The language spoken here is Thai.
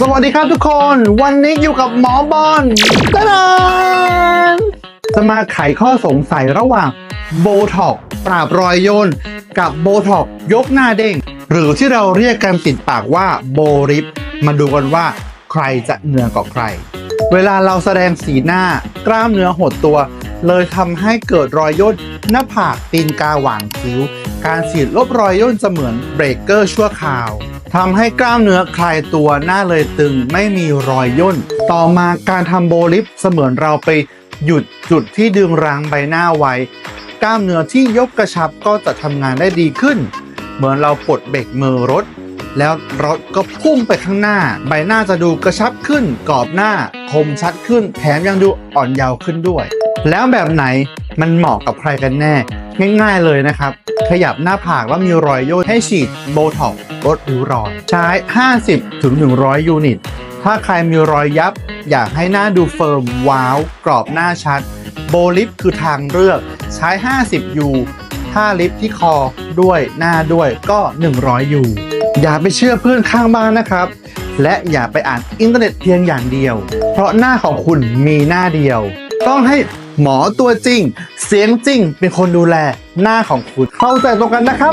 สวัสดีครับทุกคน วันนี้อยู่กับหมอบอลตะดานจะมาไขข้อสงสัยระหว่างโบท็อกปราบรอยย่นกับโบท็อกยกหน้าเด้ง หรือที่เราเรียกกันติดปากว่าโบริปมาดูกันว่าใครจะเหนือกว่าใคร เวลาเราแสดงสีหน้ากล้ามเนื้อหดตัว เลยทำให้เกิดรอยย่นหน้าผากตีนกาหว่างคิ้ว การฉีดลบรอยย่นจะเหมือนเบรกเกอร์ชั่วคราว ทำให้กล้ามเนื้อคลายตัวหน้าเลยตึงไม่มีรอยย่น ต่อมาการทำโบลิฟเสมือนเราไปหยุดจุดที่ดึงรั้งใบหน้าไว้ กล้ามเนื้อที่ยกกระชับก็จะทำงานได้ดีขึ้น เหมือนเราปลดเบรกมือรถ แล้วรถก็พุ่งไปข้างหน้า ใบหน้าจะดูกระชับขึ้น กรอบหน้าคมชัดขึ้น แถมยังดูอ่อนเยาว์ขึ้นด้วย แล้วแบบไหนมันเหมาะกับใครกันแน่ ง่ายๆเลยนะครับ ขยับหน้าผากแล้วมีรอยย่นให้ฉีดโบท็อกซ์ลดริ้วรอย ใช้ 50 ถึง 100 ยูนิต ถ้าใครมีรอยยับ อยากให้หน้าดูเฟิร์มว้าว กรอบหน้าชัด โบลิฟคือทางเลือก ใช้ 50 ยูถ้าลิฟที่คอด้วยหน้าด้วยก็ 100 ยูอย่าไปเชื่อเพื่อนข้างบ้านนะครับ และอย่าไปอ่านอินเทอร์เน็ตเพียงอย่างเดียว เพราะหน้าของคุณมีหน้าเดียว ต้องให้หมอตัวจริง เสียงจริง เป็นคนดูแลหน้าของคุณเข้าใจตรงกันนะครับ